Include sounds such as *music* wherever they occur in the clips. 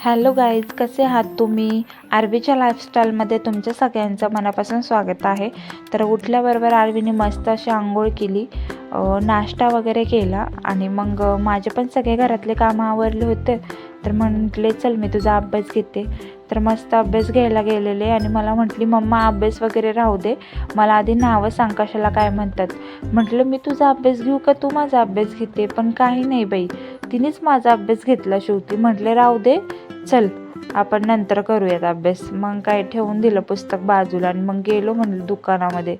Hello guys कसे आहात तुम्ही? आरवीच्या लाईफस्टाईलमध्ये तुमच्या सगळ्यांचं मनापासून स्वागत आहे. तर उठल्याबरोबर आरवीने मस्त अशी आंघोळ केली नाश्ता वगैरे केला आणि मग माझे पण सगळे घरातले कामं आवरले होते. तर म्हटले चल मी तुझा अभ्यास घेते. तर मस्त अभ्यास घ्यायला गेलेले आणि मला म्हटली मम्मा अभ्यास वगैरे राहू दे. मला आधी नावं सांग कशाला काय म्हणतात. म्हटलं मी तुझा अभ्यास घेऊ का? तू माझा अभ्यास घेते पण काही नाही बाई. तिनेच माझा अभ्यास घेतला शेवटी. म्हटले राहू दे. चल आपण नंतर करूयात अभ्यास. मग काय ठेवून दिलं पुस्तक बाजूला आणि मग गेलो म्हणलं दुकानामध्ये.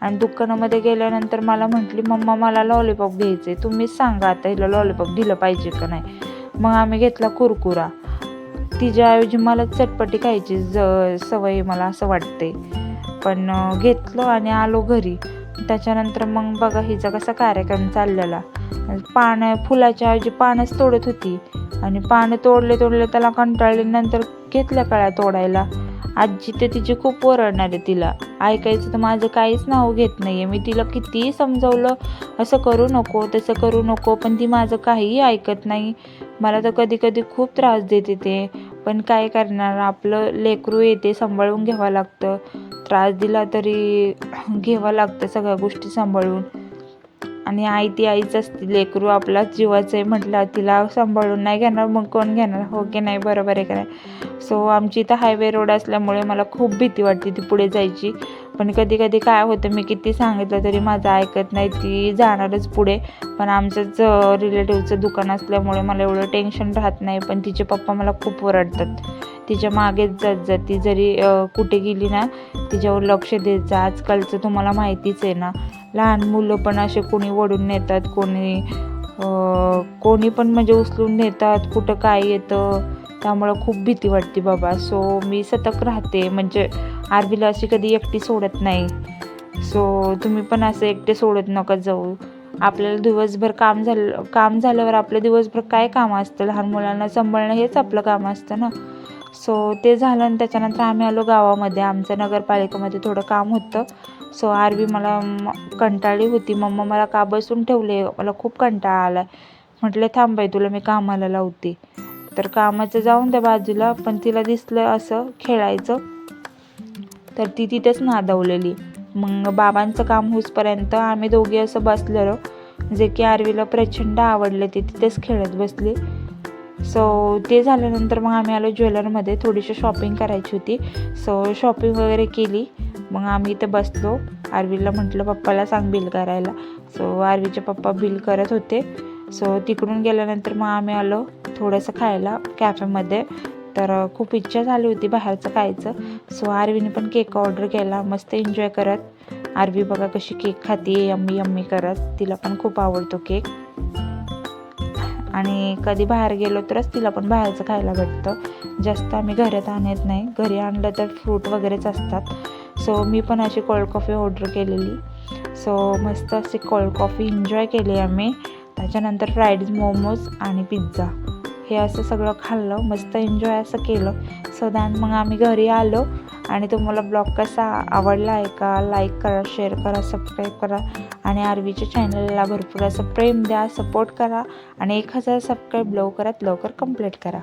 आणि दुकानामध्ये गेल्यानंतर मला म्हटली मम्मा मला लॉलीपॉप घ्यायचे तुम्हीच सांगा आता हिला लॉलीपॉप दिलं पाहिजे का नाही. मग आम्ही घेतला कुरकुरा. तिच्याऐवजी मला चटपटी खायची ज सवय मला असं वाटते. पण घेतलं आणि आलो घरी. त्याच्यानंतर मग बघा हिचा कसा कार्यक्रम चाललेला. पानं फुलाच्या ऐवजी पानंच तोडत होती. आणि पानं तोडले तोडले त्याला कंटाळले नंतर घेतल्या कळ्या तोडायला. आजी ते तिची खूप ओरडणार आहे तिला. ऐकायचं तर माझं काहीच नाव घेत नाही आहे मी तिला कितीही समजवलं असं करू नको तसं करू नको पण ती माझं काहीही ऐकत नाही. मला तर कधी कधी खूप त्रास देते ते. पण काय करणार? आपलं लेकरू येते सांभाळून घ्यावं लागतं. त्रास दिला तरी *clears throat* घ्यावं लागतं सगळ्या गोष्टी सांभाळून. आणि आई ती आईच असते लेकरू आपला जीवाचं आहे म्हटलं तिला सांभाळून नाही घेणार मग कोण घेणार? हो की नाही? बरोबर आहे का नाही? सो आमची इथं हायवे रोड असल्यामुळे मला खूप भीती वाटते ती पुढे जायची. पण कधी कधी काय होतं मी किती सांगितलं तरी माझं ऐकत नाही ती जाणारच पुढे. पण आमचंच रिलेटिव्हचं दुकान असल्यामुळे मला एवढं टेन्शन राहत नाही. पण तिचे पप्पा मला खूप ओरडतात. तिच्या मागेच जात जात ती जरी कुठे गेली ना तिच्यावर लक्ष देत जा. आजकालचं तुम्हाला माहितीच आहे ना. लहान मुलं पण असे कोणी वडून नेतात कोणी कोणी पण म्हणजे उचलून नेतात कुठं काय येतं त्यामुळं खूप भीती वाटते बाबा. सो मी सतत राहते. म्हणजे आरबीला अशी कधी एकटी सोडत नाही. सो तुम्ही पण असं एकटे सोडत नका जाऊ. आपल्याला दिवसभर काम झालं काम झाल्यावर आपलं दिवसभर काय काम असतं? लहान मुलांना सांभाळणं हेच आपलं काम असतं ना. सो ते झालं आणि त्याच्यानंतर आम्ही आलो गावामध्ये. आमचं नगरपालिकेमध्ये थोडं काम होतं. सो आरवी मला कंटाळली होती. मम्मा मला का बसून ठेवले? मला खूप कंटाळा आला म्हटलं थांब तुला मी कामाला लावते. तर कामाचं जाऊन त्या बाजूला पण तिला दिसलं असं खेळायचं. तर ती तिथेच नादवलेली. मग बाबांचं काम होसपर्यंत आम्ही दोघी असं बसलेलो. जे की आरवीला प्रचंड आवडले ते तिथेच खेळत बसली. सो ते झाल्यानंतर मग आम्ही आलो ज्वेलरमध्ये. थोडीशी शॉपिंग करायची होती. सो शॉपिंग वगैरे केली. मग आम्ही इथे बसलो. आरवीला म्हटलं पप्पाला सांग बिल करायला. सो आरवीचे पप्पा बिल करत होते. सो तिकडून गेल्यानंतर मग आम्ही आलो थोडंसं खायला कॅफेमध्ये तर खूप इच्छा झाली होती बाहेरचं खायचं. सो आरवीने पण केक ऑर्डर केला. मस्त एन्जॉय करत. आरवी बघा कशी केक खाते यम्मी यम्मी करत. तिला पण खूप आवडतो केक आणि कधी बाहेर गेलो तरच तिला पण बाहेरचं खायला भेटतं. जास्त आम्ही घरात आणत नाही. घरी आणलं तर फ्रूट वगैरेच असतात. सो मी पण अशी कोल्ड कॉफी ऑर्डर केलेली. सो मस्त अशी कोल्ड कॉफी एन्जॉय केली आम्ही. त्याच्यानंतर फ्राईड मोमोज आणि पिझ्झा हे असं सगळं खाल्लं. मस्त एन्जॉय असं केलं. सो दॅन मग आम्ही घरी आलो. आणि तुम्हाला ब्लॉग कसा आवडला आहे का लाईक करा शेअर करा सबस्क्राईब करा. आणि आरवीच्या चॅनलला भरपूर असं प्रेम द्या सपोर्ट करा. आणि एक हजार सबस्क्राईब लवकरात लवकर कंप्लीट करा.